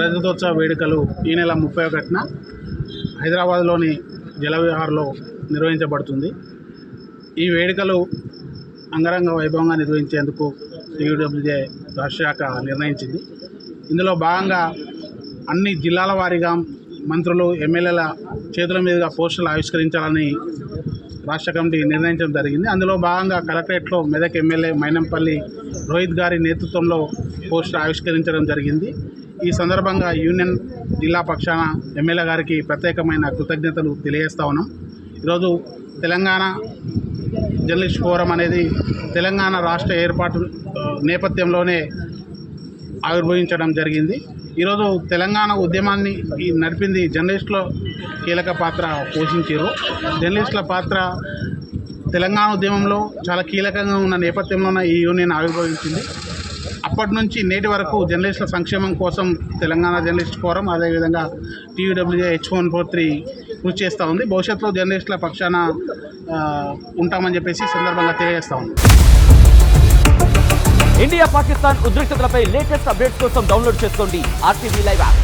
రజతోత్సవ వేడుకలు ఈ నెల ముప్పై ఒకటిన హైదరాబాద్లోని జలవిహార్లో నిర్వహించబడుతుంది. ఈ వేడుకలు అంగరంగ వైభవంగా నిర్వహించేందుకు టీయూడబ్ల్యూజే రాష్ట్ర శాఖ నిర్ణయించింది. ఇందులో భాగంగా అన్ని జిల్లాల వారీగా మంత్రులు ఎమ్మెల్యేల చేతుల మీదుగా పోస్టులు ఆవిష్కరించాలని రాష్ట్ర కమిటీ నిర్ణయించడం జరిగింది. అందులో భాగంగా కలెక్టరేట్లో మెదక్ ఎమ్మెల్యే మైనంపల్లి రోహిత్ గారి నేతృత్వంలో పోస్టర్ ఆవిష్కరించడం జరిగింది. ఈ సందర్భంగా యూనియన్ జిల్లా పక్షాన ఎమ్మెల్యే గారికి ప్రత్యేకమైన కృతజ్ఞతలు తెలియజేస్తా ఉన్నాం. ఈరోజు తెలంగాణ జర్నలిస్ట్ ఫోరం అనేది తెలంగాణ రాష్ట్ర ఏర్పాటు నేపథ్యంలోనే ఆవిర్భవించడం జరిగింది. ఈరోజు తెలంగాణ ఉద్యమాన్ని నడిపింది జర్నలిస్టులు కీలక పాత్ర పోషించారు. జర్నలిస్టుల పాత్ర తెలంగాణ ఉద్యమంలో చాలా కీలకంగా ఉన్న నేపథ్యంలోనే ఈ యూనియన్ ఆవిర్భవించింది. అప్పటి నుంచి నేటి వరకు జర్నలిస్టుల సంక్షేమం కోసం తెలంగాణ జర్నలిస్ట్ ఫోరం అదేవిధంగా TVWJ H one four three కృషి చేస్తూ ఉంది. భవిష్యత్తులో జర్నలిస్టుల పక్షాన ఉంటామని చెప్పేసి సందర్భంగా తెలియజేస్తా ఉంది ఇండియా పాకిస్తాన్ ఉద్రిక్తతలపై లేటెస్ట్ అప్డేట్స్ కోసం డౌన్లోడ్ చేసుకోండి ఆర్టీవీ లైవ్ యాప్.